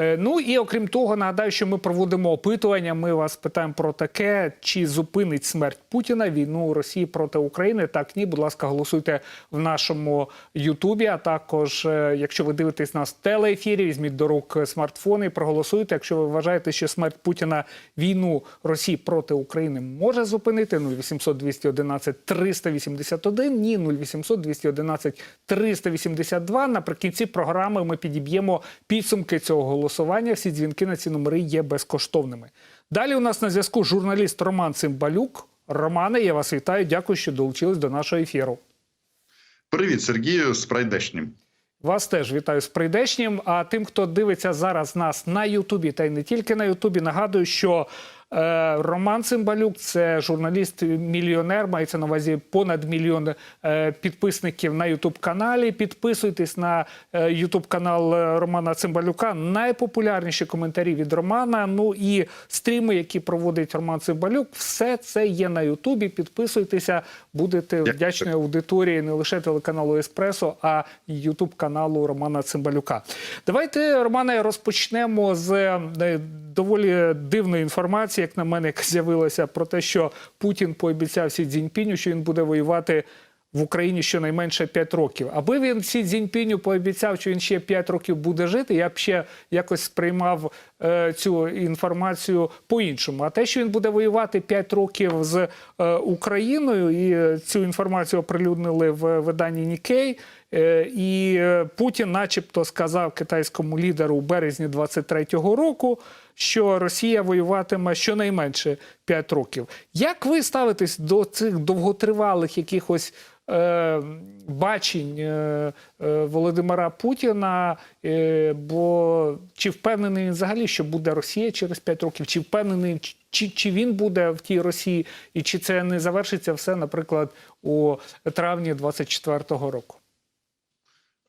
Е, Ну і окрім того, нагадаю, що ми проводимо опитування. Ми вас питаємо про таке: чи зупинить смерть Путіна війну Росії проти України? Так, ні, будь ласка, голосуйте в нашому Ютубі. А також, е, якщо ви дивитесь нас в телеефірі, візьміть до рук смартфони проголосуйте. Якщо ви вважаєте, що смерть Путіна війну Росії проти України може зупинити 0800 211 381, ні 0800 211 382. Наприкінці програми ми підіб'ємо підсумки цього голосування. Всі дзвінки на ці номери є безкоштовними. Далі у нас на зв'язку журналіст Роман Цимбалюк. Романе, я вас вітаю. Дякую, що долучились до нашого ефіру. Привіт, Сергію, з прийдешнім. Вас теж вітаю з прийдешнім. А тим, хто дивиться зараз нас на Ютубі, та й не тільки на Ютубі, нагадую, що Роман Цимбалюк це журналіст-мільйонер, мається на увазі понад мільйон е, підписників на Ютуб каналі. Підписуйтесь на е, Ютуб канал е, Романа Цимбалюка. Найпопулярніші коментарі від Романа. Ну і стріми, які проводить Роман Цимбалюк, все це є на Ютубі. Підписуйтеся, будете вдячні аудиторії не лише телеканалу Еспресо, а й Ютуб каналу Романа Цимбалюка. Давайте, Романе, розпочнемо з е, доволі дивної інформації, як на мене, яка з'явилася про те, що Путін пообіцяв Сі Цзіньпіню, що він буде воювати. В Україні щонайменше 5 років. Аби він Сі Цзіньпіню пообіцяв, що він ще 5 років буде жити, я б ще якось сприймав е, цю інформацію по-іншому. А те, що він буде воювати 5 років з е, Україною, і е, цю інформацію оприлюднили в виданні Нікей. Е, І е, Путін, начебто, сказав китайському лідеру у березні 23-го року, що Росія воюватиме щонайменше 5 років. Як ви ставитесь до цих довготривалих якихось е, бачень е, е, Володимира Путіна? Е, бо чи впевнений він взагалі, що буде Росія через 5 років? Чи впевнений, чи, чи він буде в тій Росії, і чи це не завершиться все, наприклад, у травні 24-го року?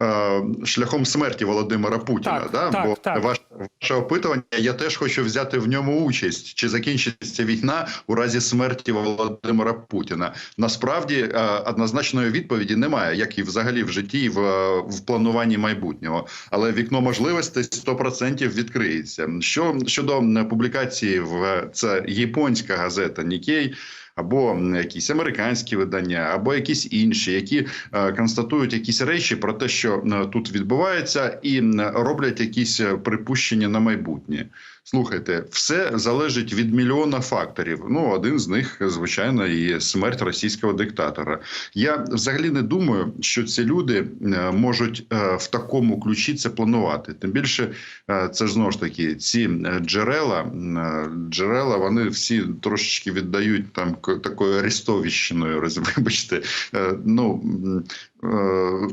Е, Шляхом смерті Володимира Путіна, Так, да? так, бо так. Ваше, ваше опитування, я теж хочу взяти в ньому участь. Чи закінчиться війна у разі смерті Володимира Путіна? Насправді е, однозначної відповіді немає, як і взагалі в житті, і в, е, в плануванні майбутнього. Але вікно можливостей 100% відкриється. Що щодо публікації в це японська газета Нікей. Або якісь американські видання, або якісь інші, які е, констатують якісь речі про те, що е, тут відбувається, і роблять якісь е, припущення на майбутнє. Слухайте, все залежить від мільйона факторів. Ну, один з них, звичайно, і смерть російського диктатора. Я взагалі не думаю, що ці люди можуть в такому ключі це планувати. Тим більше, це ж знову ж таки ці джерела, джерела, вони всі трошечки віддають там к- такою арестовіщиною, вибачте. Е, Ну е,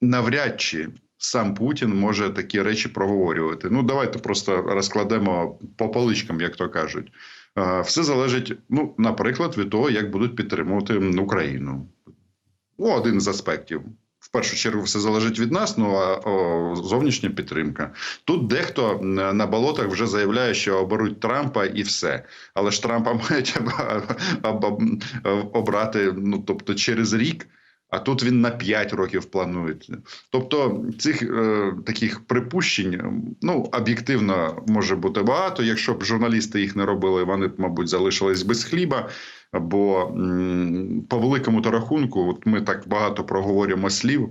навряд чи. Сам Путін може такі речі проговорювати. Ну давайте просто розкладемо по поличкам, як то кажуть. Е, Все залежить, ну, наприклад, від того, як будуть підтримувати Україну. Ну, один з аспектів. В першу чергу все залежить від нас, ну а о, зовнішня підтримка. Тут дехто на болотах вже заявляє, що оберуть Трампа і все. Але ж Трампа мають об- об- обрати ну, тобто через рік. А тут він на 5 років планують. Тобто цих е, таких припущень ну об'єктивно може бути багато. Якщо б журналісти їх не робили, вони б, мабуть, залишились без хліба. Бо м, по великому то рахунку, от ми так багато проговорюємо слів,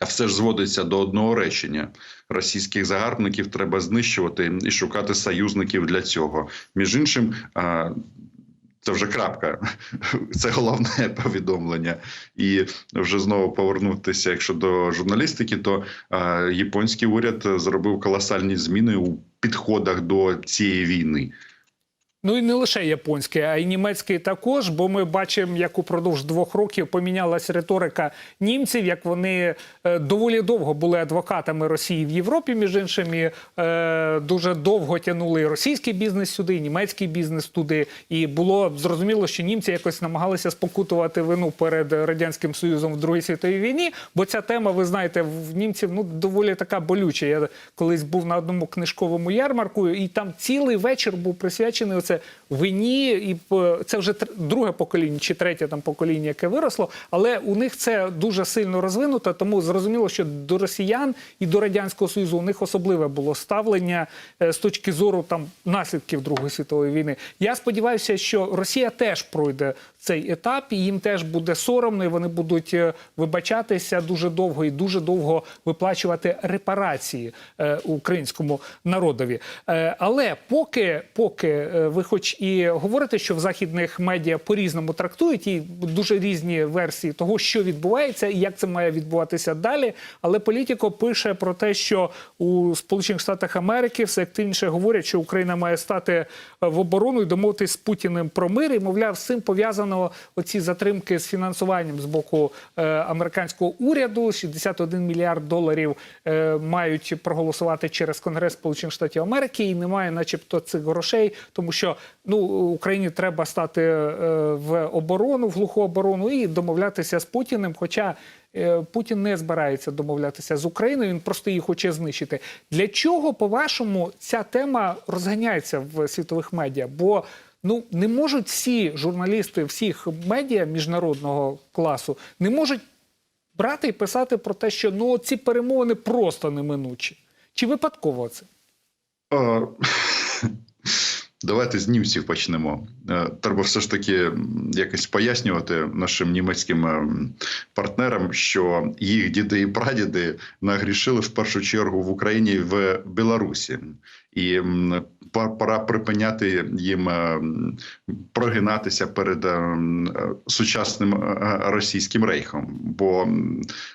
а все ж зводиться до одного речення: російських загарбників треба знищувати і шукати союзників для цього. Між іншим. Це вже крапка, це головне повідомлення. І вже знову повернутися, якщо до журналістики, то японський уряд зробив колосальні зміни у підходах до цієї війни. Ну і не лише японський, а й німецький також. Бо ми бачимо, як упродовж двох років помінялась риторика німців, як вони е, доволі довго були адвокатами Росії в Європі, між іншим, і, е, дуже довго тягнули і російський бізнес сюди, і німецький бізнес туди. І було зрозуміло, що німці якось намагалися спокутувати вину перед радянським союзом в Другій світовій війні. Бо ця тема, ви знаєте, в німців ну доволі така болюча. Я колись був на одному книжковому ярмарку, і там цілий вечір був присвячений це вині, і це вже друге покоління чи третє там покоління, яке виросло. Але у них це дуже сильно розвинуто, тому зрозуміло, що до росіян і до радянського союзу у них особливе було ставлення е, з точки зору там наслідків Другої світової війни. Я сподіваюся, що Росія теж пройде цей етап, і їм теж буде соромно, і вони будуть е, вибачатися дуже довго і дуже довго виплачувати репарації е, українському народові. Е, але поки, поки ви, хоч і говорите, що в західних медіа по-різному трактують і дуже різні версії того, що відбувається і як це має відбуватися далі. Але політико пише про те, що у Сполучених Штатах Америки все активніше говорять, що Україна має стати в оборону і домовитись з Путіним про мир. І мовляв, з цим пов'язано оці затримки з фінансуванням з боку е, американського уряду. 61 мільярд доларів е, мають проголосувати через Конгрес Сполучених Штатів Америки, і немає, начебто, цих грошей, тому що ну Україні треба стати е, в оборону, в глуху оборону і домовлятися з Путіним. Хоча Путін не збирається домовлятися з Україною, він просто її хоче знищити. Для чого, по-вашому, ця тема розганяється в світових медіа? Бо ну не можуть всі журналісти всіх медіа міжнародного класу не можуть брати і писати про те, що ну ці перемовини просто неминучі. Чи випадково це? Е, Давайте з німців почнемо. Е, Треба все ж таки якось пояснювати нашим німецьким ем, партнерам, що їх діди і прадіди нагрішили в першу чергу в Україні і в Білорусі, і пора припиняти їм ем, прогинатися перед е, сучасним е, російським рейхом. Бо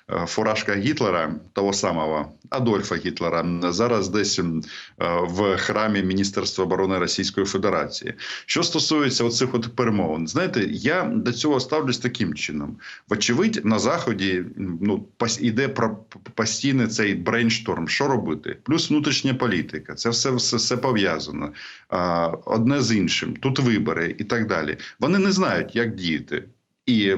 е, фуражка Гітлера, того самого Адольфа Гітлера, зараз десь е, в храмі Міністерства оборони Російської Федерації. Що стосується оцих от перемовин, знаєте, я до цього ставлюсь таким чином. Вочевидь, на заході ну іде про постійний цей брейншторм. Що робити? Плюс внутрішня політика. Це все, все, все пов'язано а, одне з іншим. Тут вибори і так далі. Вони не знають, як діяти. І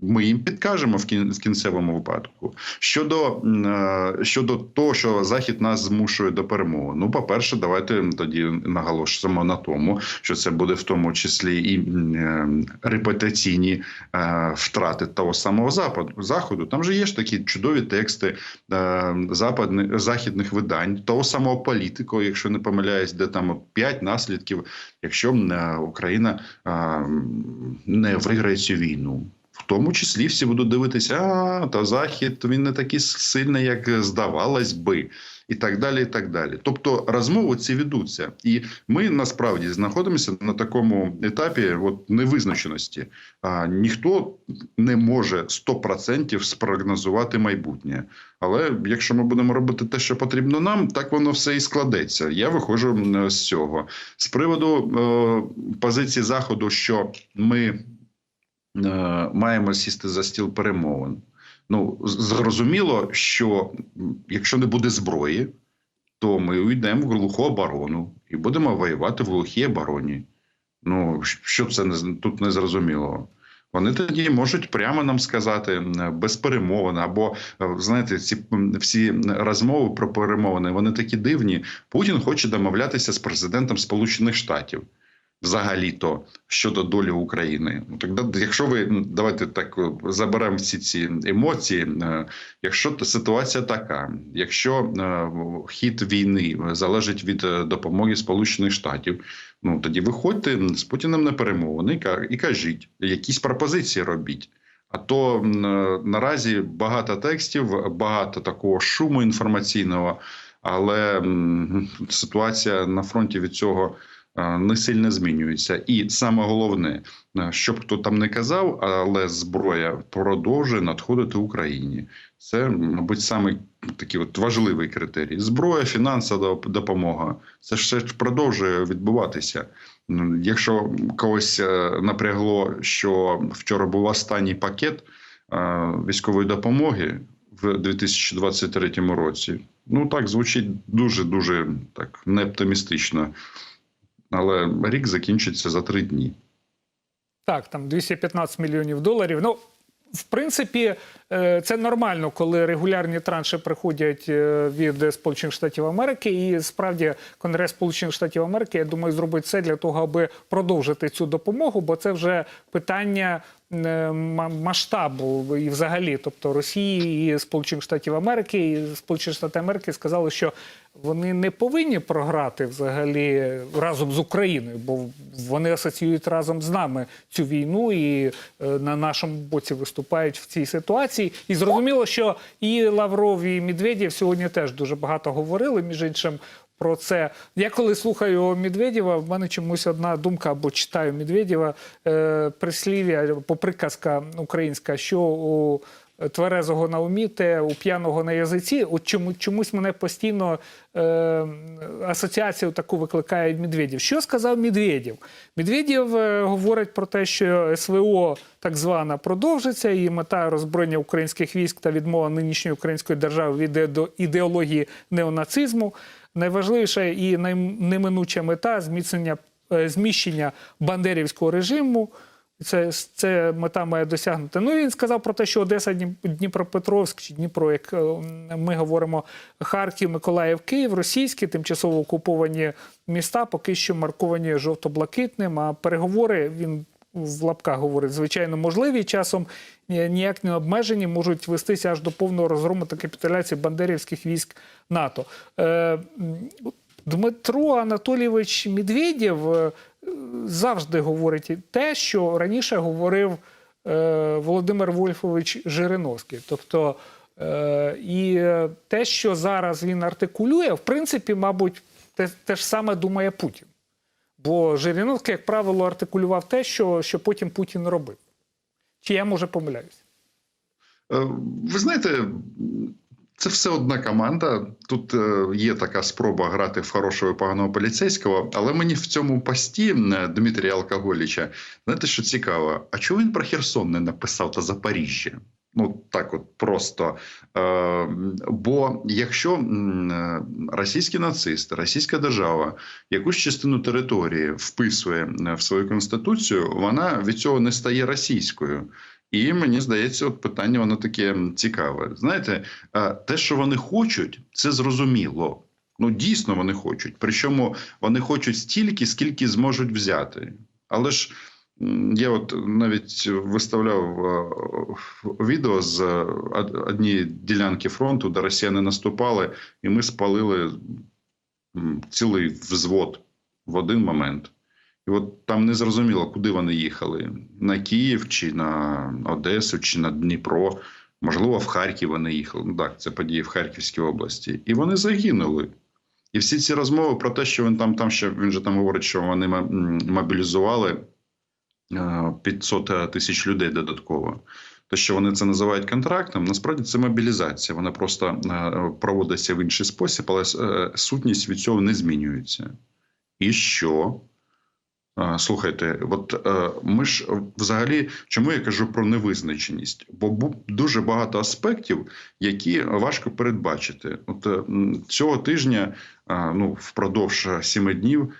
ми їм підкажемо в кін- кінцевому випадку. Щодо, е, щодо того, що Захід нас змушує до перемови. Ну, по-перше, давайте тоді наголошуємо на тому, що це буде в тому числі і е, репутаційні е, втрати того самого западу заходу. Там же є ж такі чудові тексти западних західних видань, того самого політику, якщо не помиляюсь, де там п'ять наслідків, якщо Україна не виграє цю війну. В тому числі всі будуть дивитися, а та захід він не такий сильний, як здавалось би, і так далі. і так далі. Тобто розмови ці ведуться, і ми насправді знаходимося на такому етапі от, невизначеності. А, ніхто не може 100% спрогнозувати майбутнє. Але якщо ми будемо робити те, що потрібно нам, так воно все і складеться. Я виходжу з цього. З приводу е, позиції заходу, що ми маємо сісти за стіл перемовин. Ну, зрозуміло, що якщо не буде зброї, то ми уйдемо в глуху оборону і будемо воювати в глухій обороні. Ну, що це не тут не зрозуміло? Вони тоді можуть прямо нам сказати без перемовин, або е, знаєте, ці всі розмови про перемовини вони такі дивні. Путін хоче домовлятися з президентом Сполучених Штатів взагалі-то щодо долі України. Ну якщо ви давайте так е, заберемо всі ці емоції. е, Якщо ситуація така, якщо е, хід війни залежить від допомоги Сполучених Штатів, ну тоді виходьте з Путіним на перемовини і кажіть, якісь пропозиції робіть. А то наразі багато текстів, багато такого шуму інформаційного, але ситуація на фронті від цього не сильно змінюється. І саме головне, е, щоб хто там не казав, але зброя продовжує надходити Україні. Це, мабуть, саме такий от важливий критерій. Зброя, фінансова допомога. Це ж продовжує відбуватися. Ну, Якщо когось е, напрягло, що вчора був останній пакет е, військової допомоги в 2023 році, ну так звучить дуже дуже так неоптимістично. Але рік закінчиться за три дні. Так, там 215 мільйонів доларів. Ну в принципі, е, це нормально, коли регулярні транші приходять е, від Сполучених Штатів Америки. І справді Конгрес Сполучених Штатів Америки, я думаю, зробить все для того, аби продовжити цю допомогу, бо це вже питання масштабу і взагалі, тобто Росії і Сполучених Штатів Америки, і Сполучені Штати Америки сказали, що вони не повинні програти взагалі разом з Україною, бо вони асоціюють разом з нами цю війну і е, на нашому боці виступають в цій ситуації. І зрозуміло, що і Лавров, і Медведєв сьогодні теж дуже багато говорили, між іншим. Про це я коли слухаю Медведєва, в мене чомусь одна думка або читаю Медведєва е, прислів'я або приказка українська, що у тверезого на умі, те у п'яного на язиці. От чому чомусь мене постійно е, асоціацію таку викликає Медведєв. Що сказав Медведєв? Медведєв е, говорить про те, що СВО так звана продовжиться, і мета роззброєння українських військ та відмова нинішньої української держави від іде- ідеології неонацизму. Найважливіша і неминуча мета зміцнення е, зміщення бандерівського режиму. Це, це мета має досягнути. Ну він сказав про те, що Одеса, Дніп- Дніпропетровськ чи Дніпро, як е, ми говоримо, Харків, Миколаїв, Київ, російські тимчасово окуповані міста, поки що марковані жовто-блакитним. А переговори він в лапках говорить, звичайно, можливі. Часом ні- ніяк не обмежені, можуть вестися аж до повного розгрому та капітуляції бандерівських військ НАТО. Е, Дмитро Анатолійович Медведєв е, завжди говорить те, що раніше говорив е, Володимир Вольфович Жириновський. Тобто, е, і е, те, що зараз він артикулює, в принципі, мабуть, те, те ж саме думає Путін. Бо Жириновський, як правило, артикулював те, що, що потім Путін робив. Чи я може помиляюсь? Е, Ви знаєте, це все одна команда. Тут е, є така спроба грати в хорошого і поганого поліцейського, але мені в цьому пості е, Дмитрія Алкоголіча, знаєте, що цікаво, а чого він про Херсон не написав та Запоріжжя? Ну так, от просто. Е, бо якщо е, російські нацисти, російська держава якусь частину території вписує е, в свою конституцію, вона від цього не стає російською. І мені здається, от питання воно таке цікаве. Знаєте, е, те, що вони хочуть, це зрозуміло. Ну дійсно вони хочуть. Причому вони хочуть стільки, скільки зможуть взяти. Але ж я от навіть виставляв е, відео з е, однієї ділянки фронту, де росіяни наступали, і ми спалили цілий взвод в один момент. І от там не зрозуміло, куди вони їхали: на Київ, чи на Одесу, чи на Дніпро. Можливо, в Харків вони їхали. Ну так, це події в Харківській області. І вони загинули. І всі ці розмови про те, що він там, там ще він же там говорить, що вони мобілізували 500 тисяч людей додатково. Те, що вони це називають контрактом, насправді це мобілізація. Вона просто е, проводиться в інший спосіб, але е, сутність від цього не змінюється. І що? Слухайте, от е, ми ж взагалі, чому я кажу про невизначеність? Бо дуже багато аспектів, які важко передбачити. От е, цього тижня, ну впродовж сіми днів,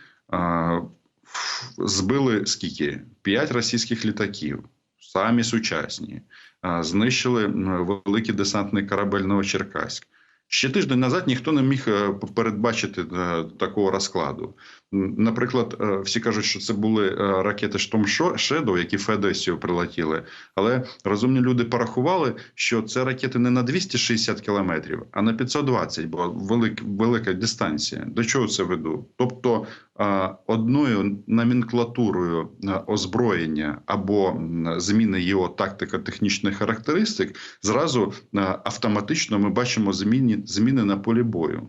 збили скільки? П'ять російських літаків, самі сучасні, знищили великий десантний корабель Новочеркаськ. Ще тиждень назад ніхто не міг е, передбачити е, такого розкладу. Наприклад, е, всі кажуть, що це були е, ракети Штом Shadow, які в Федесію прилетіли. Але розумні люди порахували, що це ракети не на 260 кілометрів, а на 520, бо велик, велика дистанція. До чого це веду? Тобто е, одною номенклатурою озброєння або зміни його тактико-технічних характеристик, зразу автоматично ми бачимо зміни, зміни на полі бою.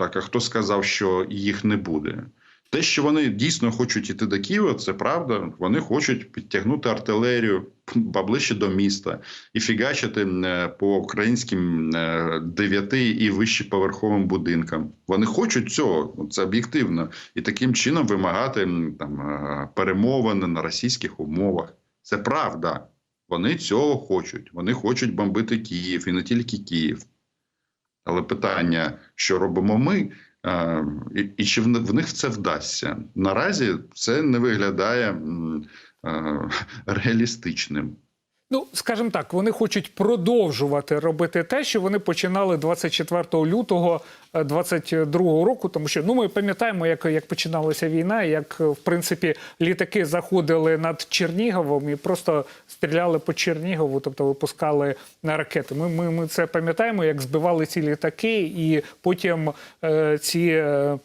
Так, а хто сказав, що їх не буде? Те, що вони дійсно хочуть іти до Києва, це правда. Вони хочуть підтягнути артилерію поближче до міста і фігачити е, по українським е, дев'яти і вище поверховим будинкам. Вони хочуть цього, це об'єктивно, і таким чином вимагати там е, перемовини на російських умовах. Це правда. Вони цього хочуть. Вони хочуть бомбити Київ і не тільки Київ. Але питання, що робимо ми, і, і чи в, них це вдасться? Наразі це не виглядає е, реалістичним. Ну, скажімо так, вони хочуть продовжувати робити те, що вони починали 24 лютого 22 року, тому що ну ми пам'ятаємо, як, як починалася війна, як в принципі літаки заходили над Черніговом і просто стріляли по Чернігову, тобто випускали на ракети. Ми, ми, ми це пам'ятаємо, як збивали ці літаки, і потім е, ці е,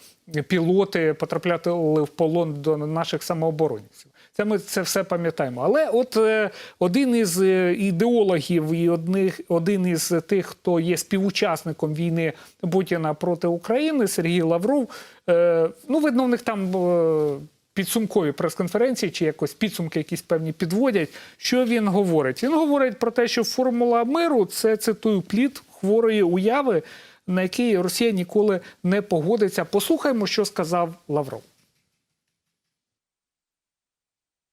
пілоти потрапляли в полон до наших самооборонців. Це ми це все пам'ятаємо. Але от е, один із е, ідеологів і одних, один із тих, хто є співучасником війни Путіна проти України, Сергій Лавров. Е, ну, видно, у них там. Підсумкові прес-конференції чи якось підсумки якісь певні підводять. Що він говорить? Він говорить про те, що формула миру це цитую плід хворої уяви, на який Росія ніколи не погодиться. Послухаймо, що сказав Лавров.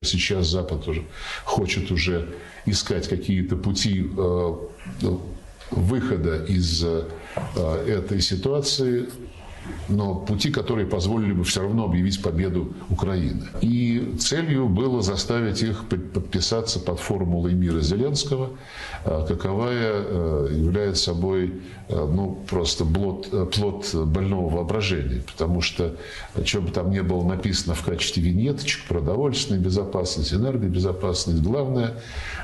Сейчас Запад уже хочет уже искать какие-то пути э, выхода из э, этой ситуации, Но пути, которые позволили бы все равно объявить победу Украины. И целью было заставить их под- подписаться под формулой мира Зеленского, э, каковая э, является собой э, ну, просто плод, э, плод больного воображения, потому что, что бы там ни было написано в качестве виньеточек, продовольственная безопасность, энергобезопасность, главное,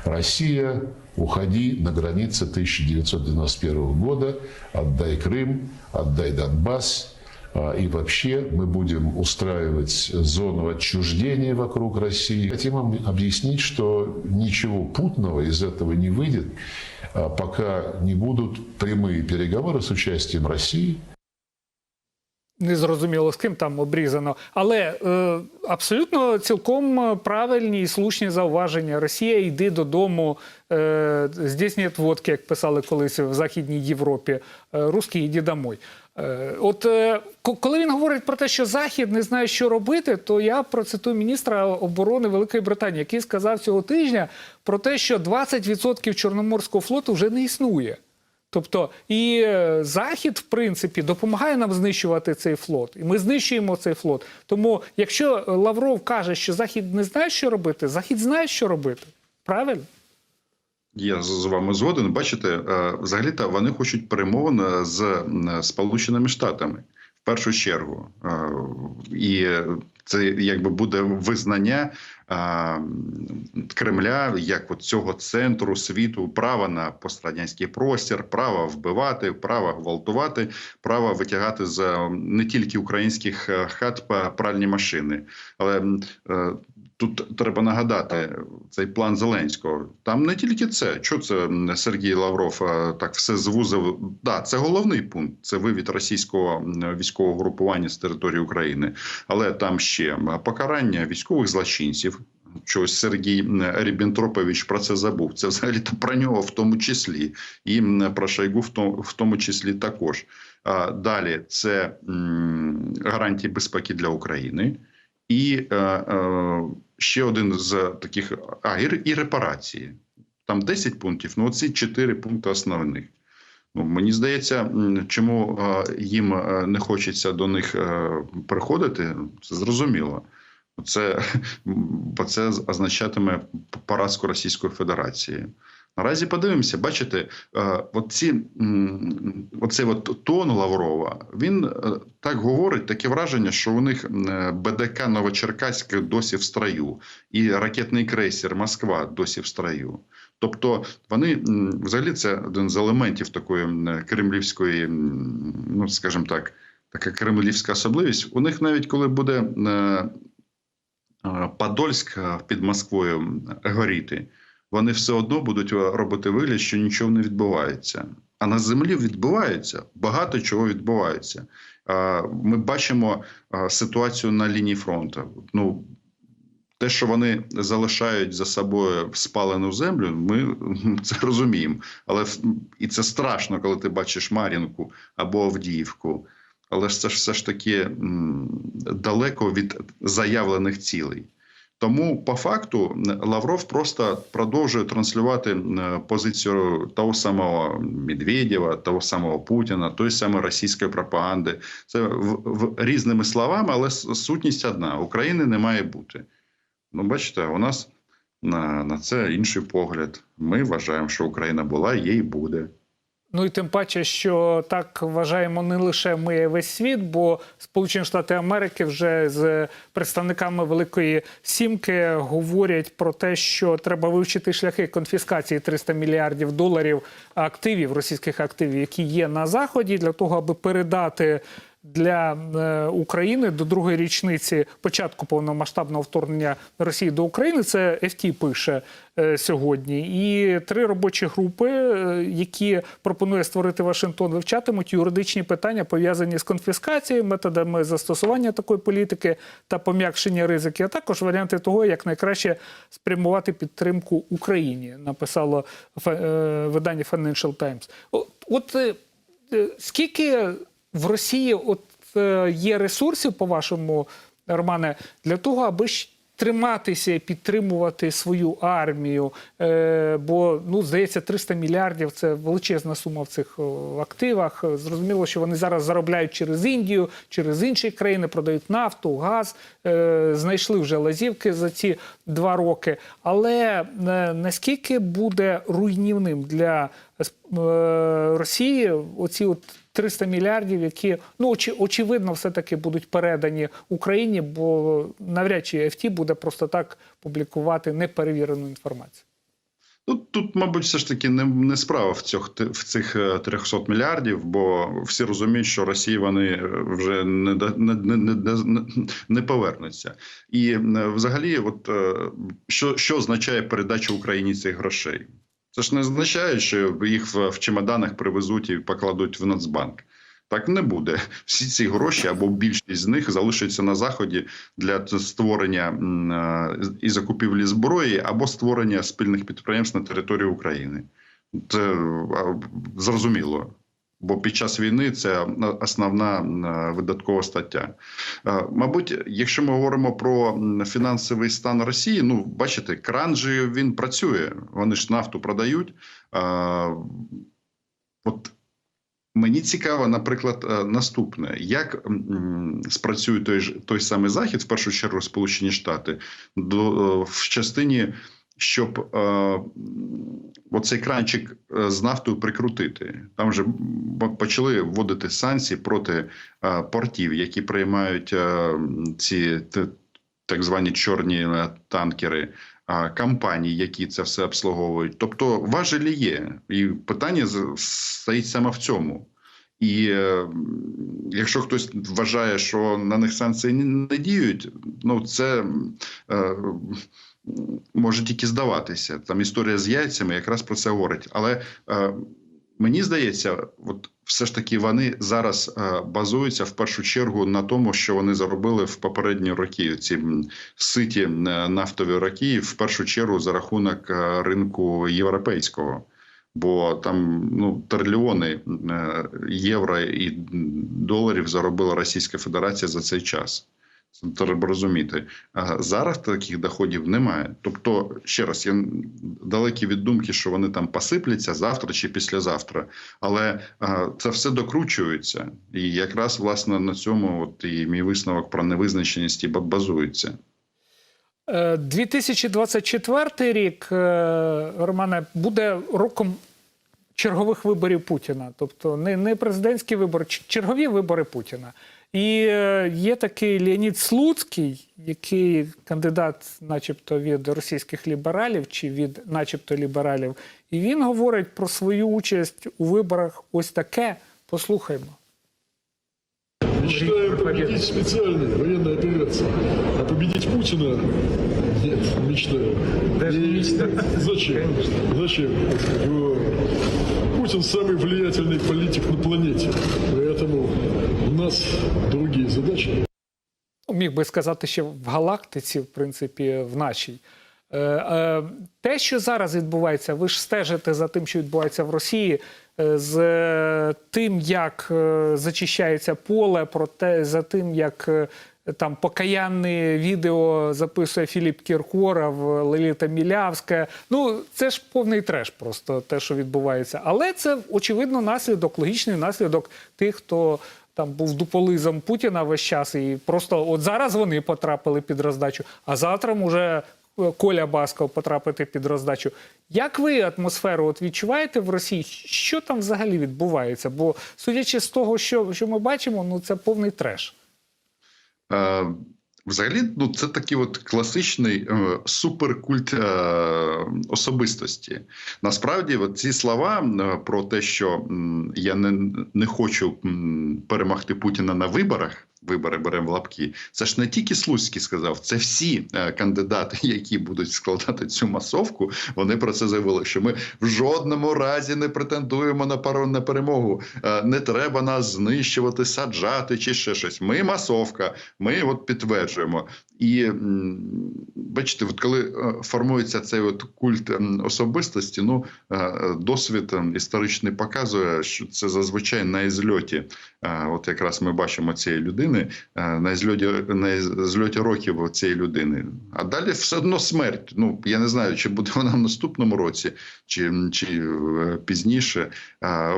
Россия, уходи на границы 1991 года, отдай Крым, отдай Донбасс, а, и вообще мы будем устраивать зону отчуждения вокруг России. Хотим им объяснить, что ничего путного из этого не выйдет, а, пока не будут прямые переговоры с участием России, Незрозуміло з ким там обрізано, але е, абсолютно цілком правильні і слушні зауваження. Росія йди додому, е, здійснює водки, як писали колись в Західній Європі. Е, Русський йди домой. Е, от е, коли він говорить про те, що Захід не знає, що робити, то я процитую міністра оборони Великої Британії, який сказав цього тижня про те, що 20% Чорноморського флоту вже не існує. Тобто і е, Захід, в принципі, допомагає нам знищувати цей флот, і ми знищуємо цей флот. Тому, якщо Лавров каже, що Захід не знає, що робити, Захід знає, що робити. Правильно? Я з вами згоден. Бачите, е, взагалі-то вони хочуть перемовин з Сполученими Штатами в першу чергу. Е, І це якби буде визнання а, Кремля як от цього центру світу права на пострадянський простір, право вбивати, право гвалтувати, право витягати з не тільки українських е, хат пральні машини, але е, Тут треба нагадати цей план Зеленського. Там не тільки це. Що це Сергій Лавров е, так все звузив? Да, це головний пункт. Це вивід російського військового групування з території України. Але там ще покарання військових злочинців. Чогось Сергій м, Ріббентропович про це забув. Це взагалі то про нього в тому числі, і про Шойгу в тому, числі також. А, Далі це гарантії безпеки для України. І е, е, ще один з таких а, і, і репарації. Там 10 пунктів, ну оці 4 пункти основних. Ну, мені здається, чому е, їм е, не хочеться до них е, приходити, це зрозуміло. Це, бо це означатиме поразку Російської Федерації. Наразі подивимося, бачите, е, оці, оцей от тон Лаврова, він е, так говорить, таке враження, що у них е, БДК Новочеркаськ досі в строю, і ракетний крейсер Москва досі в строю. Тобто вони взагалі це один з елементів такої кремлівської, ну скажімо так, така кремлівська особливість. У них навіть коли буде Подольськ під Москвою горіти, вони все одно будуть е, робити вигляд, що нічого не відбувається. А на землі відбувається багато чого відбувається. Ми бачимо ситуацію на лінії фронту. Ну те, що вони залишають за собою спалену землю, ми це розуміємо. Але і це страшно, коли ти бачиш Мар'їнку або Авдіївку. Але ж це ж все ж таки далеко від заявлених цілей. Тому по факту Лавров просто продовжує транслювати позицію того самого Медведєва, того самого Путіна, тої самої російської пропаганди. Це в, в різними словами, але сутність одна: України не має бути. Ну, бачите, у нас на, на це інший погляд. Ми вважаємо, що Україна була, є і буде. Ну і тим паче, що так вважаємо не лише ми, а весь світ, бо Сполучені Штати Америки вже з представниками Великої Сімки говорять про те, що треба вивчити шляхи конфіскації 300 мільярдів доларів активів, російських активів, які є на заході, для того, аби передати. Для е, України до другої річниці початку повномасштабного вторгнення Росії до України це FT пише е, сьогодні. І три робочі групи, е, які пропонує створити Вашингтон, вивчатимуть юридичні питання пов'язані з конфіскацією, методами застосування такої політики та пом'якшення ризиків, а також варіанти того, як найкраще спрямувати підтримку Україні. Написало видання Financial Times. От скільки в Росії от е, є ресурсів, по-вашому, Романе, для того, аби триматися і підтримувати свою армію? Е, бо, ну, здається, 300 мільярдів це величезна сума в цих активах. Зрозуміло, що вони зараз заробляють через Індію, через інші країни, продають нафту, газ, е, знайшли вже лазівки за ці два роки. Але наскільки буде руйнівним для Росії оці от 300 мільярдів, які ну очі, очевидно, все таки будуть передані Україні, бо навряд чи FT буде просто так публікувати неперевірену інформацію. Ну, тут, мабуть, все ж таки не, не справа в цих, в цих е, 300 мільярдів, бо всі розуміють, що Росії вони е, вже не, не, не, не, повернуться. І е, взагалі, от, е, що, що означає передача Україні цих грошей? Це ж не означає, що їх в, чемоданах привезуть і покладуть в Нацбанк. Так не буде. Всі ці гроші або більшість з них залишаться на заході для створення е, і закупівлі зброї або створення спільних підприємств на території України. Це зрозуміло. Бо під час війни це основна е, видаткова стаття. Е, Мабуть, якщо ми говоримо про фінансовий стан Росії, ну бачите, кран же він працює. Вони ж нафту продають. Е, От Мені цікаво, наприклад, наступне: як спрацює той ж той самий захід, в першу чергу Сполучені Штати, до в частині, щоб е, оцей кранчик е, з нафтою прикрутити. Там вже почали вводити санкції проти е, портів, які приймають е, ці так звані чорні е, танкери. Компаній, які це все обслуговують, тобто важелі є, і питання стоїть саме в цьому. І е, якщо хтось вважає, що на них санкції не діють, ну це е, може тільки здаватися. Там історія з яйцями якраз про це говорить. Але е, мені здається, от все ж таки вони зараз е, базуються в першу чергу на тому, що вони заробили в попередні роки. Ці ситі нафтові роки, в першу чергу за рахунок е, ринку європейського. Бо там ну трильйони е, євро і доларів заробила Російська Федерація за цей час. Треба розуміти. Зараз таких доходів немає. Тобто, ще раз, я далекий від думки, що вони там посипляться завтра чи післязавтра, але це все докручується, і якраз власне на цьому от і мій висновок про невизначеність базується. Е, 2024 рік, е, Романе, буде роком чергових виборів Путіна. Тобто не, не президентські вибори, чергові вибори Путіна. І е, є такий Леонід Слуцький, який кандидат, начебто, від російських лібералів чи від, начебто, лібералів. І він говорить про свою участь у виборах ось таке. Послухаймо. Мечтаем победить специальной военной операции. А победить Путина нет, не мечтаю. Даже не мечтаю. Зачем? Зачем? Его- Путин самый влиятельный политик на планете. Поэтому у нас другие задачи. міг би сказати, ще в галактиці, в принципі, в нашій. Е, е, Те, що зараз відбувається, ви ж стежите за тим, що відбувається в Росії, е, з е, тим, як е, зачищається поле, про те, за тим, як е, там покаянне відео записує Філіп Кіркоров, Леліта Мілявська. Ну, це ж повний треш, просто те, що відбувається. Але це очевидно наслідок, логічний наслідок тих, хто там був дуполизом Путіна весь час, і просто от зараз вони потрапили під роздачу, а завтра може е, Коля Басков потрапити під роздачу. Як ви атмосферу от відчуваєте в Росії? Що там взагалі відбувається? Бо судячи з того, що, що ми бачимо, ну це повний треш. Е, Взагалі, ну це такий от класичний е, суперкульт е, особистості. Насправді, от ці слова е, про те, що м, я не, не хочу м, перемогти Путіна на виборах. Вибори беремо в лапки. Це ж не тільки Слуцький сказав, це всі е, кандидати, які будуть складати цю масовку. Вони про це заявили, що ми в жодному разі не претендуємо на пару на перемогу. Е, не треба нас знищувати, саджати чи ще щось. Ми масовка. Ми от підтверджуємо. І бачите, от коли е, формується цей от культ ем, особистості, ну е, досвід ем, історичний показує, що це зазвичай на ізльоті. Е, От якраз ми бачимо цієї людини на зльоті на зльоті років цієї людини. А далі все одно смерть. Ну я не знаю, чи буде вона в наступному році, чи, чи пізніше.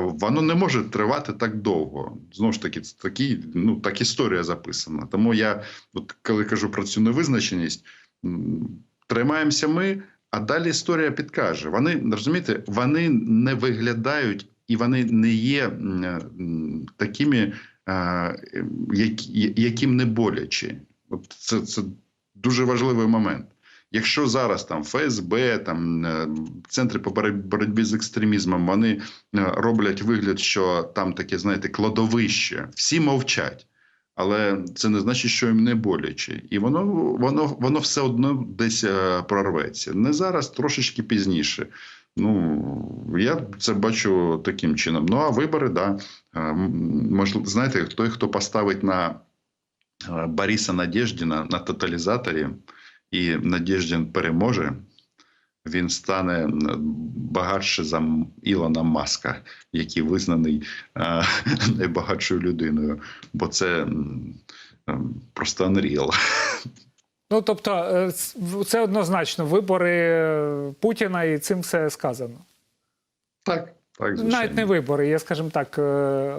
Воно не може тривати так довго. Знову ж таки, це такі, ну так історія записана. Тому я, от коли кажу про цю невизначеність, тримаємося ми. А далі історія підкаже. Вони розумієте, вони не виглядають і вони не є м, такими, е, яким не боляче. От це, це дуже важливий момент. Якщо зараз там ФСБ, там е, центри по боротьбі- з екстремізмом, вони е, роблять вигляд, що там таке, знаєте, кладовище, всі мовчать. Але це не значить, що їм не боляче, і воно воно воно все одно десь е, прорветься. Не зараз, трошечки пізніше. Ну я це бачу таким чином. Ну а вибори, да можливо, знаєте, той, хто поставить на е, Бориса Надєждіна на тоталізаторі, і Надєждін переможе. Він стане багатше за Ілона Маска, який визнаний е, найбагатшою людиною, бо це м, ем, просто unreal. Ну тобто, е, це однозначно вибори е, Путіна, і цим все сказано. Так, так, Навіть не вибори, я скажімо так, е,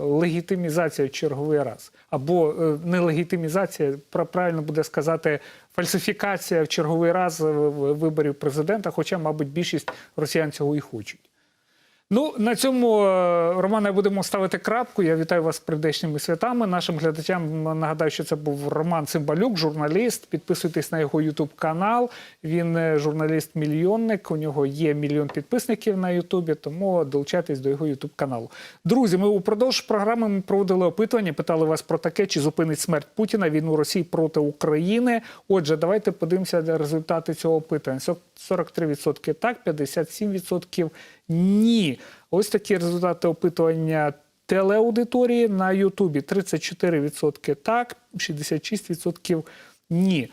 легітимізація в черговий раз. Або е, не легітимізація, пра- правильно буде сказати, фальсифікація в черговий раз виборів президента, хоча, мабуть, більшість росіян цього і хочуть. Ну, на цьому, е, Романе, будемо ставити крапку. Я вітаю вас з прийдешніми святами. Нашим глядачам нагадаю, що це був Роман Цимбалюк, журналіст. Підписуйтесь на його Ютуб канал. Він е, журналіст-мільйонник. У нього є мільйон підписників на Ютубі, тому долучайтесь до його Ютуб каналу. Друзі, ми упродовж програми ми проводили опитування, питали вас про таке, чи зупинить смерть Путіна війну Росії проти України. Отже, давайте подивимося результати цього опитування. 43% так, 57% ні. Ось такі результати опитування телеаудиторії на Ютубі. 34% так, 66% ні.